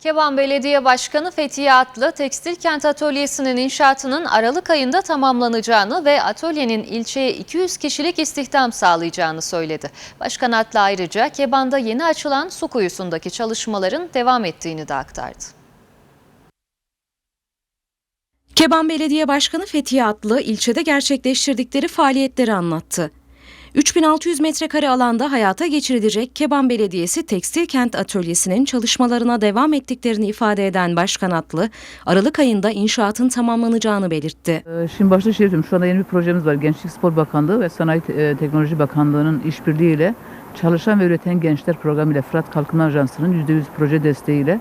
Keban Belediye Başkanı Fethiye Atlı, Tekstil Kent Atölyesi'nin inşaatının Aralık ayında tamamlanacağını ve atölyenin ilçeye 200 kişilik istihdam sağlayacağını söyledi. Başkan Atlı ayrıca Keban'da yeni açılan su kuyusundaki çalışmaların devam ettiğini de aktardı. Keban Belediye Başkanı Fethiye Atlı ilçede gerçekleştirdikleri faaliyetleri anlattı. 3600 metrekare alanda hayata geçirilecek Keban Belediyesi Tekstil Kent Atölyesi'nin çalışmalarına devam ettiklerini ifade eden Başkan Atlı, Aralık ayında inşaatın tamamlanacağını belirtti. Ee, Şimdi başta şey diyorum, şu anda yeni bir projemiz var. Gençlik Spor Bakanlığı ve Sanayi e, Teknoloji Bakanlığı'nın işbirliğiyle çalışan ve üreten gençler programı ile Fırat Kalkınma Ajansı'nın %100 proje desteğiyle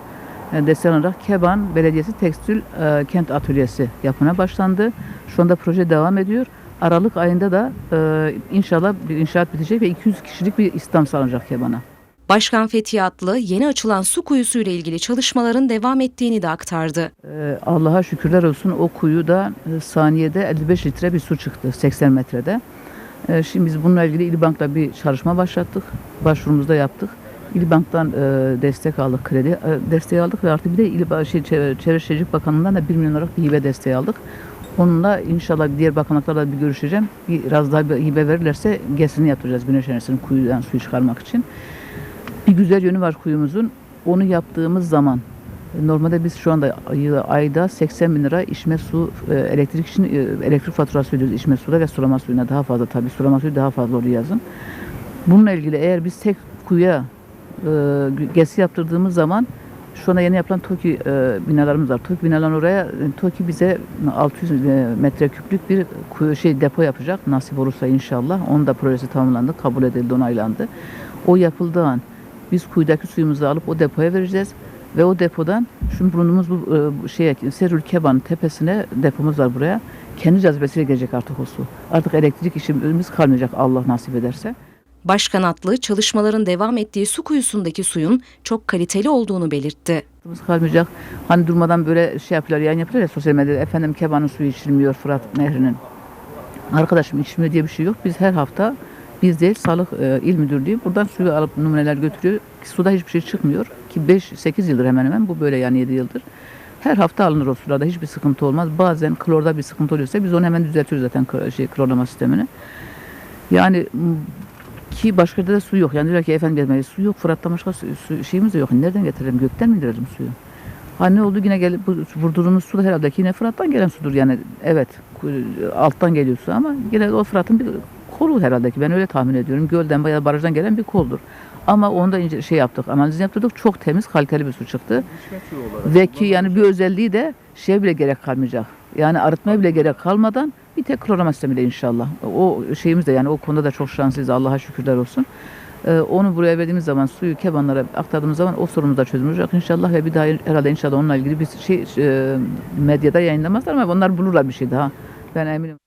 e, destek alarak Keban Belediyesi Tekstil e, Kent Atölyesi yapımına başlandı. Şu anda proje devam ediyor. Aralık ayında da e, inşallah bir inşaat bitecek ve 200 kişilik bir istihdam sağlanacak Keban'a. Başkan Fethiye Atlı, yeni açılan su kuyusu ile ilgili çalışmaların devam ettiğini de aktardı. Ee, Allah'a şükürler olsun o kuyuda e, saniyede 55 litre bir su çıktı 80 metrede. Ee, Şimdi biz bununla ilgili İlbank'la bir çalışma başlattık. Başvurumuzu da yaptık. İlbank'tan e, destek aldık, kredi e, desteği aldık ve artı bir de İl, şey, Çevre Çevre Şehircilik Bakanlığı'ndan da 1 milyon olarak bir hibe desteği aldık. Onunla inşallah diğer bakanlıklarla bir görüşeceğim. Biraz daha bir hibe verirlerse GES'ini yaptıracağız güneş enerjisini kuyudan suyu çıkarmak için. Bir güzel yönü var kuyumuzun. Onu yaptığımız zaman Normalde biz şu anda ay- ayda 80 bin lira içme su, e, elektrik için e, elektrik faturası ödüyoruz içme suda ve sulama suyuna daha fazla tabii sulama suyu daha fazla oluyor yazın. Bununla ilgili eğer biz tek kuyuya e, gesi yaptırdığımız zaman şu anda yeni yapılan TOKİ e, binalarımız var. TOKİ binaların oraya e, TOKİ bize 600 e, metreküplük bir şey depo yapacak nasip olursa inşallah. Onun da projesi tamamlandı, kabul edildi, onaylandı. O yapıldığı an biz kuyudaki suyumuzu alıp o depoya vereceğiz. Ve o depodan şu bulunduğumuz bu e, şeye Serül Keban tepesine depomuz var buraya. Kendi cazibesiyle gelecek artık o su. Artık elektrik işimiz kalmayacak Allah nasip ederse. Başkan Atlı, çalışmaların devam ettiği su kuyusundaki suyun çok kaliteli olduğunu belirtti. Kalmayacak. Hani durmadan böyle şey yapıyorlar, yayın yapıyorlar ya sosyal medyada. Efendim Keban'ın suyu içilmiyor Fırat Nehri'nin. Arkadaşım içmiyor diye bir şey yok. Biz her hafta biz değil Sağlık e, İl Müdürlüğü buradan suyu alıp numuneler götürüyor. Suda hiçbir şey çıkmıyor. Ki 5-8 yıldır hemen hemen bu böyle yani 7 yıldır. Her hafta alınır o sularda hiçbir sıkıntı olmaz. Bazen klorda bir sıkıntı oluyorsa biz onu hemen düzeltiyoruz zaten şey, klorlama sistemini. Yani ki başka yerde de su yok. Yani diyorlar ki efendim gelmeyi su yok. Fırat'tan başka su, su- şeyimiz de yok. Nereden getirelim? Gökten mi indirelim suyu? Ha ne oldu yine gelip bu vurduğumuz su da herhalde ki yine Fırat'tan gelen sudur yani evet alttan geliyor su ama yine o Fırat'ın bir kolu herhalde ki ben öyle tahmin ediyorum gölden veya barajdan gelen bir koldur. Ama onu da ince, şey yaptık analizini yaptırdık çok temiz kaliteli bir su çıktı. Ve ki yani bir özelliği de şeye bile gerek kalmayacak. Yani arıtmaya bile gerek kalmadan bir tek klorama sistemiyle inşallah. O şeyimiz de yani o konuda da çok şanslıyız Allah'a şükürler olsun. Ee, onu buraya verdiğimiz zaman suyu kebanlara aktardığımız zaman o sorunumuz da çözülmüş inşallah ve bir daha herhalde inşallah onunla ilgili bir şey e, medyada yayınlamazlar ama onlar bulurlar bir şey daha. Ben eminim.